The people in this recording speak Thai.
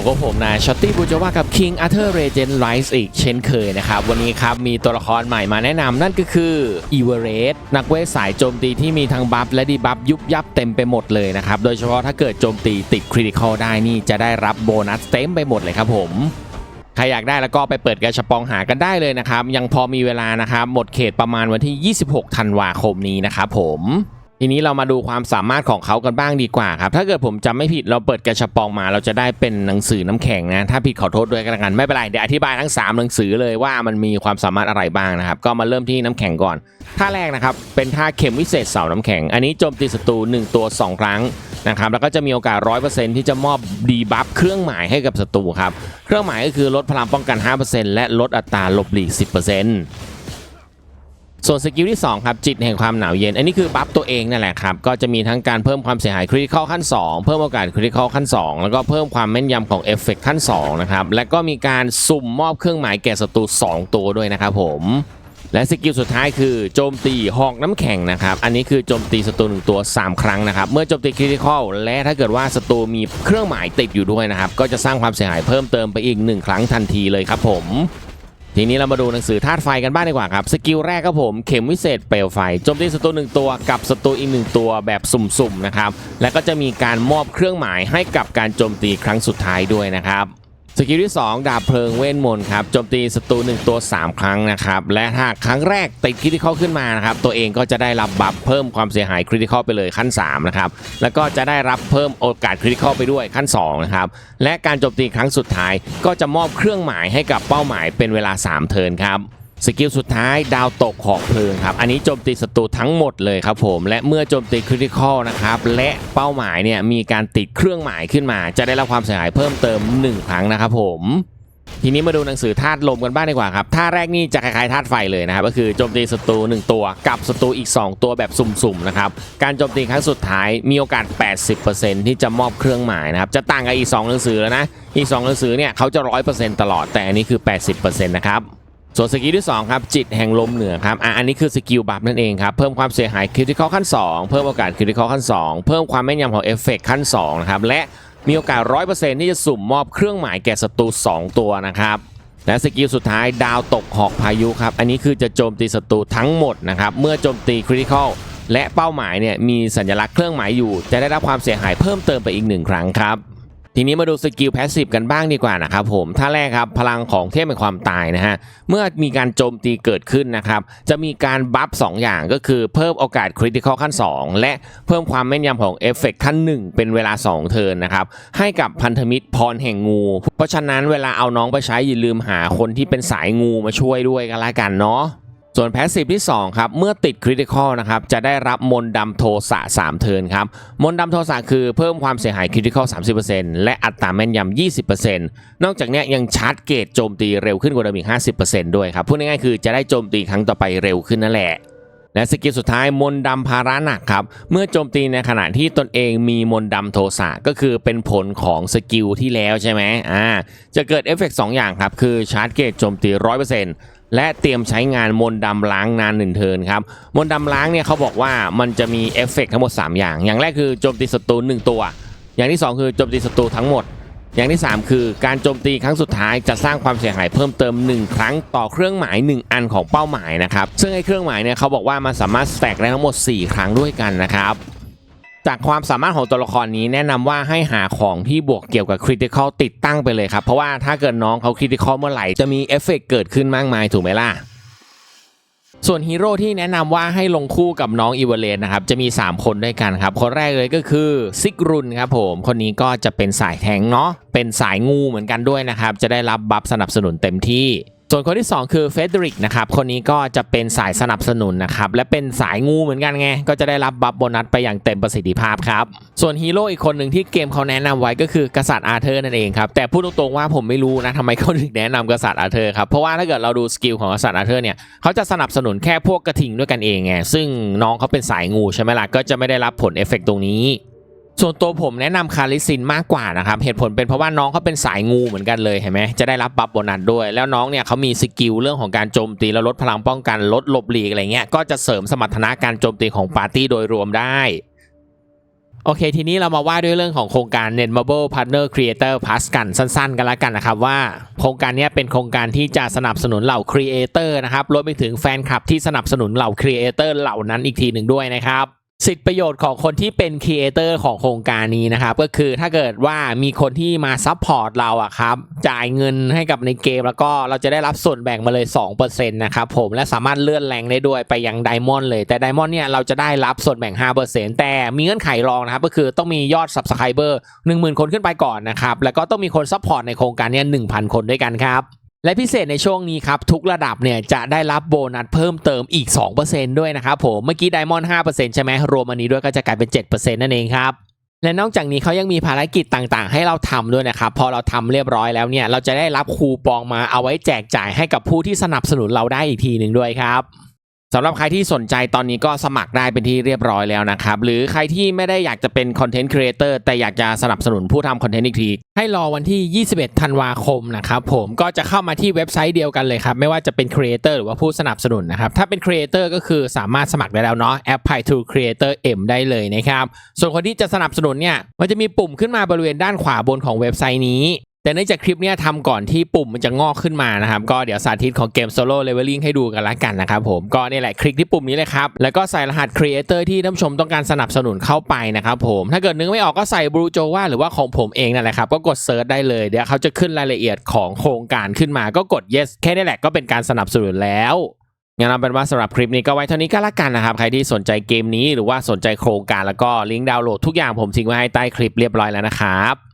ผมก็ผมนายช็อตตี้บูจาวากับ King Arthur Regent Rise อีกเช่นเคยนะครับ วันนี้ครับ มีตัวละครใหม่มาแนะนำนั่นก็คือ e v e r e s t นักเวทสายโจมตีที่มีทั้งบัฟและดีบัฟยุบยับเต็มไปหมดเลยนะครับ โดยเฉพาะถ้าเกิดโจมตีติดคริติคอลได้นี่จะได้รับโบนัสเต็มไปหมดเลยครับผมใครอยากได้แล้วก็ไปเปิดกระชับปองหากันได้เลยนะครับ ยังพอมีเวลานะครับ หมดเขตประมาณวันที่ 26 ธันวาคมนี้นะครับผม ทีนี้เรามาดูความสามารถของเขากันบ้างดีกว่าครับ ถ้าเกิดผมจำไม่ผิดเราเปิดกระชับปองมา เราจะได้เป็นหนังสือน้ำแข็งนะ ถ้าผิดขอโทษด้วยกันละกันไม่เป็นไร เดี๋ยวอธิบายทั้ง 3 หนังสือเลยว่ามันมีความสามารถอะไรบ้างนะครับ ก็มาเริ่มที่น้ำแข็งก่อน ท่าแรกนะครับ เป็นท่าเข็มวิเศษเสาน้ำแข็ง อันนี้โจมตีศัตรู1ตัว 2 ครั้งนะครับ แล้วก็จะมีโอกาส 100%ที่จะมอบดีบัฟเครื่องหมายให้กับศัตรูครับ เครื่องหมายก็คือลดพลังป้องกัน 5%และลดอัตราหลบหลีก 10% ส่วนสกิลที่ 2 ครับ จิตแห่งความหนาวเย็น อันนี้คือบัฟตัวเองนั่นแหละครับ ก็จะมีทั้งการเพิ่มความเสียหายคริติคอลขั้น 2 เพิ่มโอกาสคริติคอลขั้น 2 แล้วก็เพิ่มความแม่นยำของเอฟเฟกต์ขั้น 2 นะครับ และก็มีการสุ่มมอบเครื่องหมายแก่ศัตรู2 ตัวด้วยนะครับผมและสกิลสุดท้ายคือโจมตีหอกน้ำแข็งนะครับ อันนี้คือโจมตีศัตรูหนึ่งตัว 3 ครั้งนะครับ เมื่อโจมตีคริติคอลและถ้าเกิดว่าศัตรูมีเครื่องหมายติดอยู่ด้วยนะครับ ก็จะสร้างความเสียหายเพิ่มเติมไปอีก 1 ครั้งทันทีเลยครับผม ทีนี้เรามาดูหนังสือธาตุไฟกันบ้างดีกว่าครับ สกิลแรกครับผมเข็มวิเศษเปลวไฟโจมตีศัตรูหนึ่งตัวกับศัตรูอีกหนึ่งตัวแบบสุ่มๆนะครับ และก็จะมีการมอบเครื่องหมายให้กับการโจมตีครั้งสุดท้ายด้วยนะครับ สกิลที่ 2 ดาบเพลิงเวทมนต์ครับโจมตีศัตรู1ตัว 3 ครั้งนะครับ และถ้าครั้งแรกติดคริติคอลขึ้นมานะครับ ตัวเองก็จะได้รับบัฟเพิ่มความเสียหายคริติคอลไปเลยขั้น3นะครับ แล้วก็จะได้รับเพิ่มโอกาสคริติคอลไปด้วยขั้น2นะครับ และการโจมตีครั้งสุดท้ายก็จะมอบเครื่องหมายให้กับเป้าหมายเป็นเวลา 3 เทิร์นครับ สกิลสุดท้ายดาวตกหอกเพลิงครับ อันนี้โจมตีศัตรูทั้งหมดเลยครับผม และเมื่อโจมตีคริติคอลนะครับ และเป้าหมายเนี่ยมีการติดเครื่องหมายขึ้นมา จะได้รับความเสียหายเพิ่มเติม 1 ครั้งนะครับผมทีนี้มาดูหนังสือธาตุลมกันบ้างดีกว่าครับท่าแรกนี่จะคล้ายๆธาตุไฟเลยนะครับก็คือโจมตีศัตรู1ตัวกับศัตรูอีก 2 ตัวแบบสุ่มๆนะครับการโจมตีครั้งสุดท้ายมีโอกาส 80%ที่จะมอบเครื่องหมายนะครับจะต่างกับอีก 2 หนังสือแล้วนะอีก 2 หนังสือเนี่ยเขาจะ 100%ตลอดแต่อันนี้คือ 80%นะครับ ส่วนสกิลที่ 2 ครับ จิตแห่งลมเหนือครับอะอันนี้คือสกิลบัฟนั่นเองครับ เพิ่มความเสียหายคริติคอลขั้น 2 เพิ่มโอกาสคริติคอลขั้น 2 เพิ่มความแม่นยำของเอฟเฟกขั้น2นะครับและมีโอกาส 100%ที่จะสุ่มมอบเครื่องหมายแก่ศัตรู2 ตัวนะครับและสกิลสุดท้ายดาวตกหอกพายุครับ อันนี้คือจะโจมตีศัตรูทั้งหมดนะครับ เมื่อโจมตีคริติคอลและเป้าหมายเนี่ยมีสัญลักษณ์เครื่องหมายอยู่ จะได้รับความเสียหายเพิ่มเติมไปอีกหนึ่งครั้งครับ ทีนี้มาดูสกิลแพสซีฟกันบ้างดีกว่านะครับผมท่าแรกครับพลังของเทพแห่งความตายนะฮะเมื่อมีการโจมตีเกิดขึ้นนะครับจะมีการบัฟ2อย่างก็คือเพิ่มโอกาสคริติคอลขั้น 2 และเพิ่มความแม่นยำของเอฟเฟกขั้น 1 เป็นเวลา 2 เทิร์นนะครับให้กับพันธมิตรพรแห่งงู เพราะฉะนั้นเวลาเอาน้องไปใช้อย่าลืมหาคนที่เป็นสายงูมาช่วยด้วยกันละกันเนาะ ส่วนแพสซีฟที่2ครับเมื่อติดคริติคอลนะครับจะได้รับมนต์ดำโทสะ3เทินครับมนต์ดำโทสะคือเพิ่มความเสียหายคริติคอล30%และอัตราแม่นยำ20%นอกจากนี้ยังชาร์จเกตโจมตีเร็วขึ้นกว่าเดิมอีก 50%ด้วยครับพูดง่ายๆคือจะได้โจมตีครั้งต่อไปเร็วขึ้นนั่นแหละและสกิลสุดท้ายมนต์ดำภาระหนักครับ เมื่อโจมตีในขณะที่ตนเองมีมนต์ดำโทสะก็คือเป็นผลของสกิลที่แล้วใช่ไหมอ่าจะเกิดเอฟเฟกต์สองอย่างครับ คือชาร์จเกตโจมตี 100%แและเตรียมใช้งานมนต์ดำล้างนานหนึ่งเทินครับ มนต์ดำล้างเนี่ยเขาบอกว่ามันจะมีเอฟเฟกต์ทั้งหมด 3 อย่าง อย่างแรกคือโจมตีศัตรูหนึ่งตัว อย่างที่ 2 คือโจมตีศัตรูทั้งหมด อย่างที่ 3 คือการโจมตีครั้งสุดท้ายจะสร้างความเสียหายเพิ่มเติม 1 ครั้งต่อเครื่องหมาย 1 อันของเป้าหมายนะครับ ซึ่งไอ้เครื่องหมายเนี่ยเขาบอกว่ามันสามารถแตกได้ทั้งหมด 4 ครั้งด้วยกันนะครับ จากความสามารถของตัวละครนี้แนะนำว่าให้หาของที่บวกเกี่ยวกับคริติคอลติดตั้งไปเลยครับ เพราะว่าถ้าเกิดน้องเขาคริติคอลเมื่อไหร่ จะมีเอฟเฟกต์เกิดขึ้นมากมายถูกไหมล่ะส่วนฮีโร่ที่แนะนำว่าให้ลงคู่กับน้องอีเวเลนนะครับ จะมี 3 คนด้วยกันครับ คนแรกเลยก็คือซิกรุนครับผม คนนี้ก็จะเป็นสายแทงเนาะเป็นสายงูเหมือนกันด้วยนะครับ จะได้รับบัฟสนับสนุนเต็มที่ ส่วนคนที่ 2 คือเฟเดริกนะครับคนนี้ก็จะเป็นสายสนับสนุนนะครับและเป็นสายงูเหมือนกันไง ก็จะได้รับบัฟโบนัสไปอย่างเต็มประสิทธิภาพครับ ส่วนฮีโร่อีกคนหนึ่งที่เกมเขาแนะนำไว้ก็คือกษัตริย์อาร์เธอร์นั่นเองครับ แต่พูดตรงๆว่าผมไม่รู้นะทำไมเขาถึงแนะนำกษัตริย์อาร์เธอร์ครับ เพราะว่าถ้าเกิดเราดูสกิลของกษัตริย์อาร์เธอร์เนี่ยเขาจะสนับสนุนแค่พวกกระทิงด้วยกันเองไงซึ่งน้องเขาเป็นสายงูใช่ไหมล่ะก็จะไม่ได้รับผลเอฟเฟกต์ตรงนี้ ส่วนตัวผมแนะนำคาริซินมากกว่านะครับเหตุผลเป็นเพราะว่าน้องเขาเป็นสายงูเหมือนกันเลยเห็นไหมจะได้รับบัฟโบนัสด้วย แล้วน้องเนี่ยเขามีสกิลเรื่องของการโจมตีแล้วลดพลังป้องกันลดหลบหลีกอะไรเงี้ยก็จะเสริมสมรรถนะการโจมตีของปาร์ตี้โดยรวมได้โอเค ทีนี้เรามาว่าด้วยเรื่องของโครงการ Net Mobile Partner Creator Plus กันสั้นๆ กันละกันนะครับว่าโครงการนี้เป็นโครงการที่จะสนับสนุนเหล่า Creator นะครับรวมไปถึงแฟนคลับที่สนับสนุนเหล่า Creator เหล่านั้นอีกทีหนึ่งด้วยนะครับ สิทธิประโยชน์ของคนที่เป็นครีเอเตอร์ของโครงการนี้นะครับ ก็คือถ้าเกิดว่ามีคนที่มาซัพพอร์ตเราอะครับ จ่ายเงินให้กับในเกมแล้วก็เราจะได้รับส่วนแบ่งมาเลย 2%นะครับผมและสามารถเลื่อนแรงได้ด้วยไปยังไดมอนด์เลย แต่ไดมอนด์เนี่ยเราจะได้รับส่วนแบ่ง 5%แต่มีเงื่อนไขรองนะครับ ก็คือต้องมียอด Subscriber 10,000 คนขึ้นไปก่อนนะครับ แล้วก็ต้องมีคนซัพพอร์ตในโครงการเนี้1,000 คนด้วยกันครับ และพิเศษในช่วงนี้ครับทุกระดับเนี่ยจะได้รับโบนัสเพิ่มเติมอีก 2%ด้วยนะครับผมเมื่อกี้ไดมอนด์5%ใช่ไหมรวมอันนี้ด้วยก็จะกลายเป็น 7%นั่นเองครับและนอกจากนี้เขายังมีภารกิจต่างๆ ให้เราทำด้วยนะครับ พอเราทำเรียบร้อยแล้วเนี่ย เราจะได้รับคูปองมาเอาไว้แจกจ่ายให้กับผู้ที่สนับสนุนเราได้อีกทีหนึ่งด้วยครับ สำหรับใครที่สนใจตอนนี้ก็สมัครได้เป็นที่เรียบร้อยแล้วนะครับ หรือใครที่ไม่ได้อยากจะเป็นคอนเทนต์ครีเอเตอร์แต่อยากจะสนับสนุนผู้ทำคอนเทนต์อีกที ให้รอวันที่ 21 ธันวาคมนะครับผมก็จะเข้ามาที่เว็บไซต์เดียวกันเลยครับ ไม่ว่าจะเป็นครีเอเตอร์หรือว่าผู้สนับสนุนนะครับ ถ้าเป็นครีเอเตอร์ก็คือสามารถสมัครได้แล้วเนาะแอป p y to Creator M ได้เลยนะครับส่วนคนที่จะสนับสนุนเนี่ยมันจะมีปุ่มขึ้นมาบริเวณด้านขวาบนของเว็บไซต์นี้ แต่เนื่องจากคลิปเนี้ยทำก่อนที่ปุ่มมันจะงอกขึ้นมานะครับ ก็เดี๋ยวสาธิตของเกม Solo Leveling ให้ดูกันละกันนะครับผม ก็นี่แหละคลิกที่ปุ่มนี้เลยครับ แล้วก็ใส่รหัส Creator ที่ท่านผู้ชมต้องการสนับสนุนเข้าไปนะครับผม ถ้าเกิดนึกไม่ออกก็ใส่ Blue Jova หรือว่าของผมเองนั่นแหละครับ ก็กดเซิร์ชได้เลย เดี๋ยวเขาจะขึ้นรายละเอียดของโครงการขึ้นมา ก็กด yes แค่นี้แหละก็เป็นการสนับสนุนแล้วงั้นเอาเป็นว่าสำหรับคลิปนี้ก็ไว้เท่านี้ก็แล้วกันนะครับ ใครที่สนใจเกมนี้หรือว่าสนใจโครงการแล้วก็ลิงก์ดาวน์โหลดทุกอย่างผมทิ้งไว้ให้ใต้คลิปเรียบร้อยแล้วนะครับ